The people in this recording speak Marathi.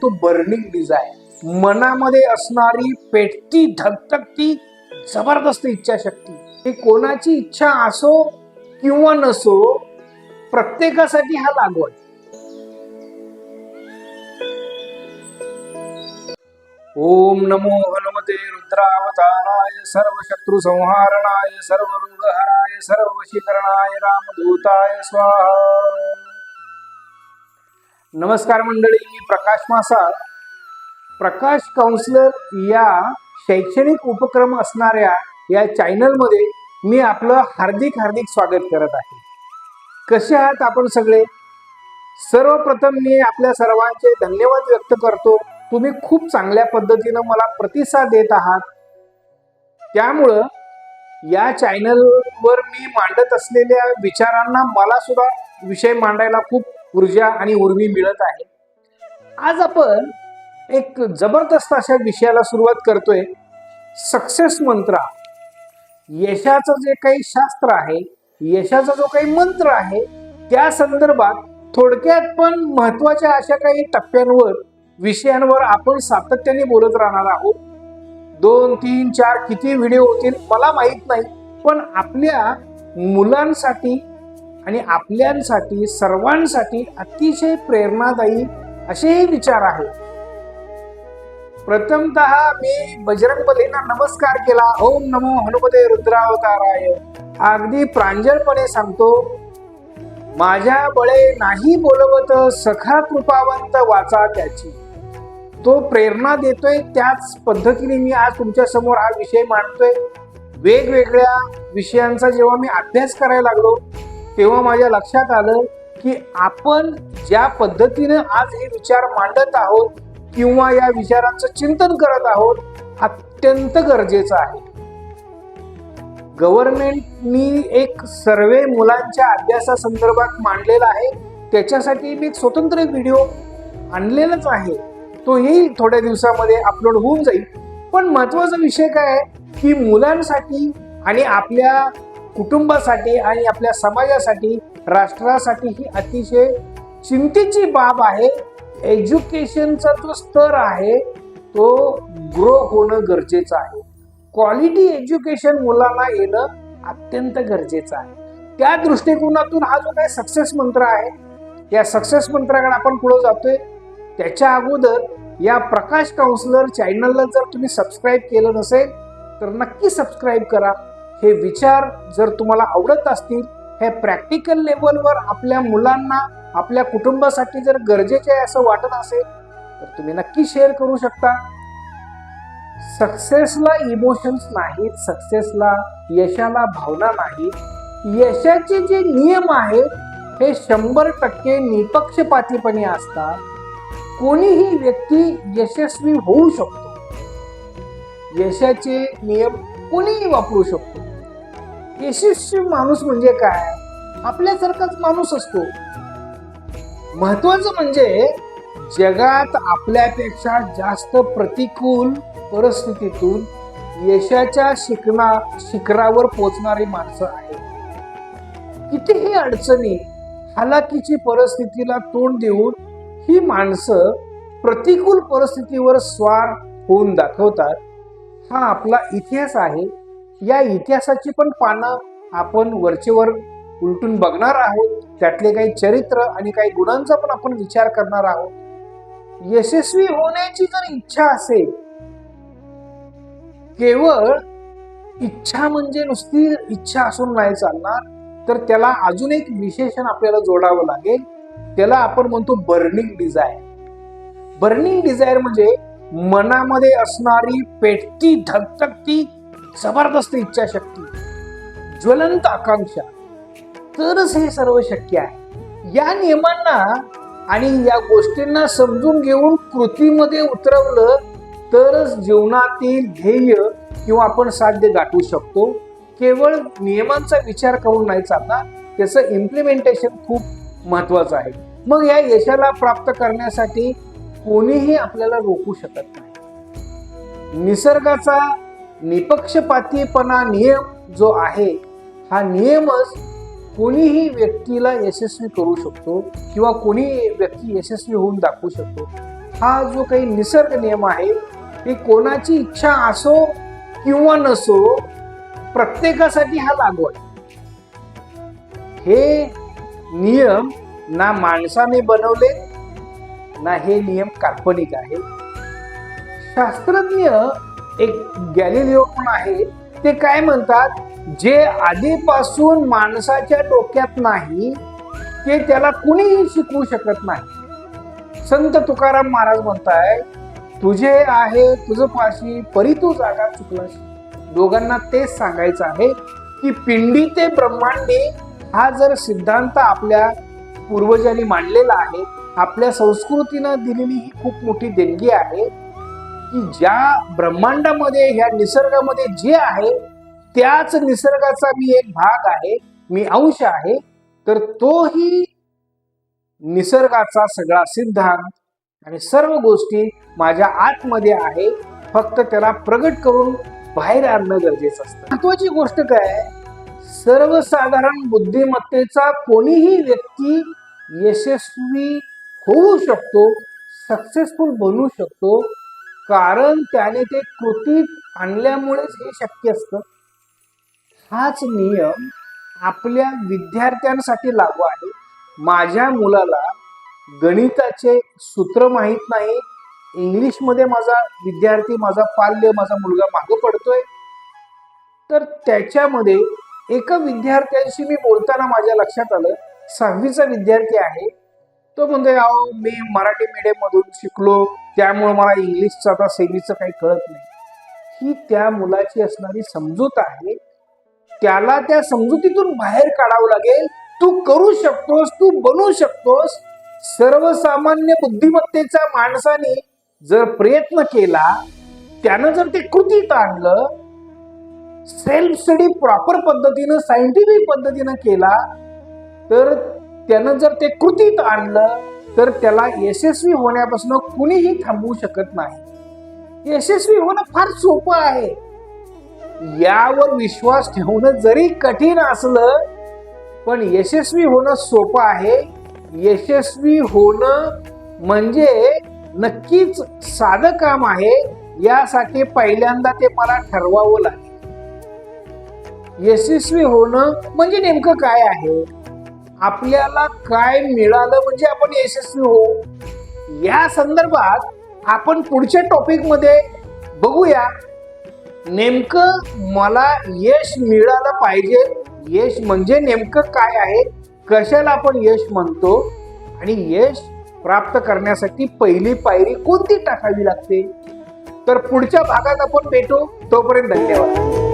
म्हणतो बर्निंग डिझायर मनामध्ये असणारी पेटती धकधकती जबरदस्त इच्छाशक्ती. ही कोणाची इच्छा असो किंवा नसो प्रत्येकासाठी हा लागू आहे ओम नमो हनुमते रुद्रावताराय सर्व शत्रु संहारणाय सर्व रोगहराय सर्व वशीकरणाय रामदूताय स्वाहा. नमस्कार मंडळी मी प्रकाश मासाळ. प्रकाश काउन्सिलर या शैक्षणिक उपक्रम असणाऱ्या या चॅनलमध्ये मी आपलं हार्दिक हार्दिक स्वागत करत आहे. कसे आहात आपण सगळे? सर्वप्रथम मी आपल्या सर्वांचे धन्यवाद व्यक्त करतो. तुम्ही खूप चांगल्या पद्धतीनं मला प्रतिसाद देत आहात. त्यामुळं या चॅनलवर मी मांडत असलेल्या विचारांना मला सुद्धा विषय मांडायला खूप ऊर्जा आणि उर्मी मिळत आहे. आज आपण एक जबरदस्त अशा विषयाला सुरुवात करतोय. Success mantra. यशाचं जे काही शास्त्र आहे यशाचा जो काही मंत्र आहे त्या संदर्भात थोडक्यात पण महत्त्वाच्या अशा काही टप्प्यांवर विषयांवर आपण सातत्याने बोलत राहणार आहोत. दोन तीन चार किती व्हिडिओ होतील मला माहीत नाही पण आपल्या मुलांसाठी आणि आपल्यांसाठी सर्वांसाठी अतिशय प्रेरणादायी असेही विचार आहेत प्रथमतः मी बजरंग बलींना नमस्कार केला. ओम नमो हनुमते रुद्रावताराय. अगदी प्रांजळपणे सांगतो माझ्या बळे नाही बोलवत सखा कृपावंत वाचा त्याची. तो प्रेरणा देतोय त्याच पद्धतीने मी आज तुमच्यासमोर हा विषय मांडतोय. वेगवेगळ्या विषयांचा जेव्हा मी अभ्यास करायला लागलो तेव्हा माझ्या लक्षात आलं की आपण ज्या पद्धतीनं आज हे विचार मांडत आहोत किंवा या विचारांचं चिंतन करत आहोत अत्यंत गरजेचं आहे. गव्हर्नमेंटनी एक सर्वे मुलांच्या अभ्यासासंदर्भात मांडलेला आहे. त्याच्यासाठी मी एक स्वतंत्र व्हिडिओ आणलेलाच आहे. तो येईल थोड्या दिवसामध्ये अपलोड होऊन जाईल. पण महत्त्वाचा विषय काय आहे? की मुलांसाठी आणि आपल्या कुटुंबासाठी आणि आपल्या समाजासाठी राष्ट्रासाठी ही अतिशय चिंतेची बाब आहे. एज्युकेशनचा जो स्तर आहे तो ग्रो होणं गरजेचं आहे. क्वालिटी एज्युकेशन मुलांना येणं अत्यंत गरजेचं आहे. त्या दृष्टिकोनातून हा जो काही सक्सेस मंत्र आहे या सक्सेस मंत्राकडे आपण पुढे जातोय. त्याच्या अगोदर या प्रकाश काउन्सिलर चॅनलला जर तुम्ही सबस्क्राईब केलं नसेल तर नक्की सबस्क्राईब करा. हे विचार जर तुम्हाला आवडत असतील हे प्रॅक्टिकल लेवलवर आपल्या मुलांना आपल्या कुटुंबासाठी जर गरजेचे आहे असं वाटत असेल तर तुम्ही नक्की शेअर करू शकता. सक्सेसला इमोशन्स नाहीत सक्सेसला यशाला भावना नाहीत. यशाचे जे नियम आहेत हे शंभर टक्के निपक्षपातीपणे असतात. कोणीही व्यक्ती यशस्वी होऊ शकतो. यशाचे नियम कोणीही वापरू शकतो. यशस्वी माणूस म्हणजे काय? आपल्यासारखाच माणूस असतो. महत्वाचं म्हणजे जगात आपल्यापेक्षा जास्त प्रतिकूल परिस्थितीतून यशाच्या शिकना शिखरावर पोचणारी माणसं आहेत. कितीही अडचणी हालाकीची परिस्थितीला तोंड देऊन ही माणसं प्रतिकूल परिस्थितीवर स्वार होऊन दाखवतात हा आपला इतिहास आहे. या इतिहासाची पण पानं आपण वरचेवर उलटून बघणार आहोत. त्यातले काही चरित्र आणि काही गुणांचा पण आपण विचार करणार आहोत. यशस्वी होण्याची जर इच्छा असेल केवळ इच्छा म्हणजे नुसती इच्छा असून नाही चालणार तर त्याला अजून एक विशेषण आपल्याला जोडावं लागेल. त्याला आपण म्हणतो बर्निंग डिझायर बर्निंग डिझायर म्हणजे मनामध्ये असणारी पेटती धकधकती जबरदस्त इच्छाशक्ती ज्वलंत आकांक्षा तरच हे सर्व शक्य आहे. या नियमांना आणि या गोष्टींना समजून घेऊन कृतीमध्ये उतरवलं तरच जीवनातील ध्येय किंवा आपण साध्य गाठवू शकतो. केवळ नियमांचा विचार करून नाही चालणार त्याचं इम्प्लिमेंटेशन खूप महत्वाचं आहे. मग या यशाला प्राप्त करण्यासाठी कोणीही आपल्याला रोखू शकत नाही. निसर्गाचा निपक्षपातीपणा नियम जो आहे हा नियमच कोणीही व्यक्तीला यशस्वी करू शकतो किंवा कोणी व्यक्ती यशस्वी होऊन दाखवू शकतो. हा जो काही निसर्ग नियम आहे ते कोणाची इच्छा असो किंवा नसो प्रत्येकासाठी हा लागू आहे. हे नियम ना माणसाने बनवले ना हे नियम काल्पनिक आहे. शास्त्रज्ञ एक गॅलिलिओ पण आहे. ते काय म्हणतात? जे आधीपासून माणसाच्या डोक्यात नाही ते त्याला कुणीही शिकवू शकत नाही. संत तुकाराम महाराज म्हणताय तुझे आहे तुझ पाशी परी तू जागा चुकलास. दोघांना तेच सांगायचं आहे की पिंडी ते ब्रह्मांडी हा जर सिद्धांत आपल्या पूर्वजांनी मांडलेला आहे आपल्या संस्कृतीनं दिलेली ही खूप मोठी देणगी आहे की ज्या ब्रह्मांडामध्ये ह्या निसर्गामध्ये जे आहे त्याच निसर्गाचा मी एक भाग आहे मी अंश आहे तर तोही निसर्गाचा सगळा सिद्धांत आणि सर्व गोष्टी माझ्या आतमध्ये आहे फक्त त्याला प्रगट करून बाहेर आणणं गरजेचं असतं. महत्वाची गोष्ट काय? सर्वसाधारण बुद्धिमत्तेचा कोणीही व्यक्ती यशस्वी होऊ शकतो सक्सेसफुल बनू शकतो कारण त्याने ते कृतीत आणल्यामुळेच हे शक्य असतं. हाच नियम आपल्या विद्यार्थ्यांसाठी लागू आहे. माझ्या मुलाला गणिताचे सूत्र माहीत नाही. इंग्लिशमध्ये माझा विद्यार्थी माझा पाल्य माझा मुलगा मागं पडतोय. तर त्याच्यामध्ये एका विद्यार्थ्यांशी मी बोलताना माझ्या लक्षात आलं. सहावीचा विद्यार्थी आहे. तो म्हणतोय अहो मी मराठी मीडियम मधून शिकलो. त्यामुळे मला इंग्लिशचं आता सेमीचं काही कळत नाही. ही त्या मुलाची असणारी समजूत आहे. त्याला त्या समजुतीतून बाहेर काढावं लागेल. तू करू शकतोस तू बनू शकतोस. सर्वसामान्य बुद्धिमत्तेच्या माणसाने जर प्रयत्न केला त्यानं जर ते कृतीत आणलं सेल्फ स्टडी प्रॉपर पद्धतीनं सायंटिफिक पद्धतीनं केला तर त्यानं जर ते कृतीत आणलं तर त्याला यशस्वी होण्यापासून कुणीही थांबवू शकत नाही. यशस्वी होणं फार सोपं आहे. यावर विश्वास ठेवणं जरी कठीण असलं पण यशस्वी होणं सोपं आहे. यशस्वी होणं म्हणजे नक्कीच साधं काम आहे यासाठी पहिल्यांदा ते मला ठरवावं लागेल. यशस्वी होणं म्हणजे नेमकं काय आहे? आपल्याला काय मिळालं म्हणजे आपण यशस्वी होऊ? या संदर्भात आपण पुढच्या टॉपिकमध्ये बघूया. नेमकं मला यश मिळालं पाहिजे? यश म्हणजे नेमकं काय आहे? कशाला आपण यश म्हणतो? आणि यश प्राप्त करण्यासाठी पहिली पायरी कोणती टाकावी लागते? तर पुढच्या भागात आपण भेटू. तोपर्यंत धन्यवाद.